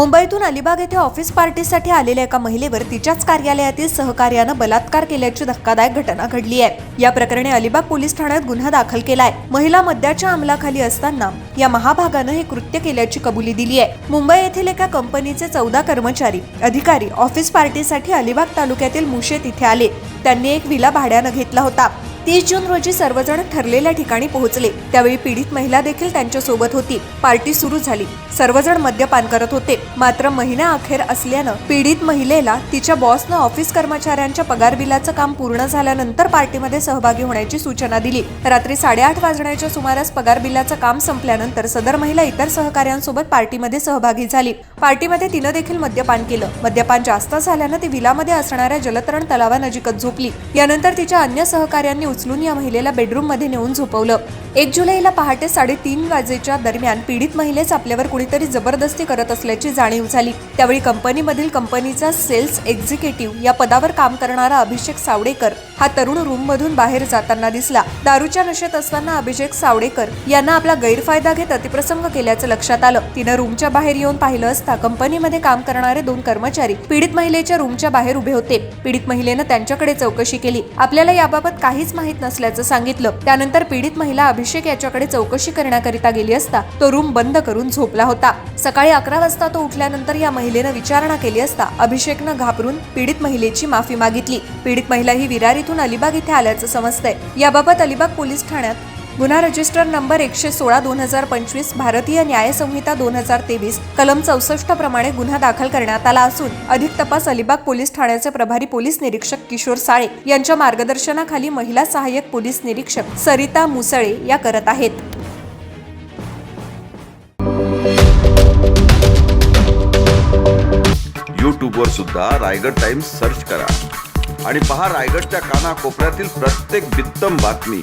मुंबईतून अलिबाग येथे ऑफिस पार्टीसाठी आलेल्या एका महिलेवर तिच्याच कार्यालयातील सहकार्यानं बलात्कार केल्याची धक्कादायक घटना घडली आहे. या प्रकरणी अलिबाग पोलीस ठाण्यात गुन्हा दाखल केलाय. महिला मद्याच्या अंमलाखाली असताना या महाभागानं हे कृत्य केल्याची कबुली दिली आहे. मुंबई येथील एका कंपनीचे चौदा कर्मचारी अधिकारी ऑफिस पार्टीसाठी अलिबाग तालुक्यातील मुशेत इथे आले. त्यांनी एक विला भाड्यानं घेतला होता. तीस जून रोजी सर्वजण ठरलेल्या ठिकाणी पोहोचले. त्यावेळी पीडित महिला देखील त्यांच्यासोबत होती. पार्टी सुरू झाली. सर्वजण मद्यपान करत होते. मात्र महिना अखेर असल्यानं पीडित महिलेला तिच्या बॉसनं ऑफिस कर्मचाऱ्यांच्या पगार बिलाचं काम पूर्ण झाल्यानंतर पार्टीमध्ये सहभागी होण्याची सूचना दिली. रात्री साडेआठ वाजण्याच्या सुमारास पगार बिलाचं काम संपल्यानंतर सदर महिला इतर सहकाऱ्यांसोबत पार्टीमध्ये सहभागी झाली. पार्टीमध्ये तिनं देखील मद्यपान केलं. मद्यपान जास्त झाल्यानं ती विलामध्ये असणाऱ्या जलतरण तलावानजीकच झोपली. यानंतर तिच्या अन्य सहकाऱ्यांनी उचलून या महिलेला बेडरूममध्ये नेऊन झोपवलं. एक जुलैला पहाटे साडेतीन वाजेच्या दरम्यान पीडित महिलेच आपल्यावर कुणीतरी जबरदस्ती करत असल्याची जाणीव झाली. त्यावेळी कंपनीमधील कंपनीचा सेल्स एक्झिक्युटिव्ह या पदावर काम करणारा अभिषेक सावडेकर हा तरुण रूममधून बाहेर जाताना दिसला. दारूच्या नशेत असताना अभिषेक सावडेकर यांना आपला गैरफायदा घेत अतिप्रसंग केल्याचं लक्षात आलं. तिनं रूमच्या बाहेर येऊन पाहिलं असता कंपनीमध्ये काम करणारे दोन कर्मचारी पीडित महिलेच्या रूमच्या बाहेर उभे होते. पीडित महिलेनं त्यांच्याकडे चौकशी केली. आपल्याला याबाबत काहीच माहीत नसल्याचं सांगितलं. त्यानंतर पीडित महिला अभिषेक याच्याकडे चौकशी करण्याकरिता गेली असता तो रूम बंद करून झोपला होता. सकाळी अकरा वाजता तो उठल्यानंतर या महिलेनं विचारणा केली असता अभिषेकनं घाबरून पीडित महिलेची माफी मागितली. पीडित महिला ही विरारीतून अलिबाग इथे आल्याचं समजतंय. याबाबत अलिबाग पोलीस ठाण्यात गुन्हा रजिस्टर नंबर एकशे सोळा दोन हजार पंचवीस भारतीय न्याय संहिता दोन हजार तेवीस कलम चौसष्ट प्रमाणे गुन्हा दाखल करण्यात आला असून अधिक तपास अलिबाग पोलीस ठाण्याचे प्रभारी पोलीस निरीक्षक किशोर साळे यांच्या मार्गदर्शनाखाली महिला सहाय्यक पोलीस निरीक्षक सरिता मुसळे या करत आहेत. यूट्यूबवर सुद्धा रायगड टाइम्स सर्च करा. आणि पहा रायगडच्या कानाकोपऱ्यातील प्रत्येक बित्तम बातमी.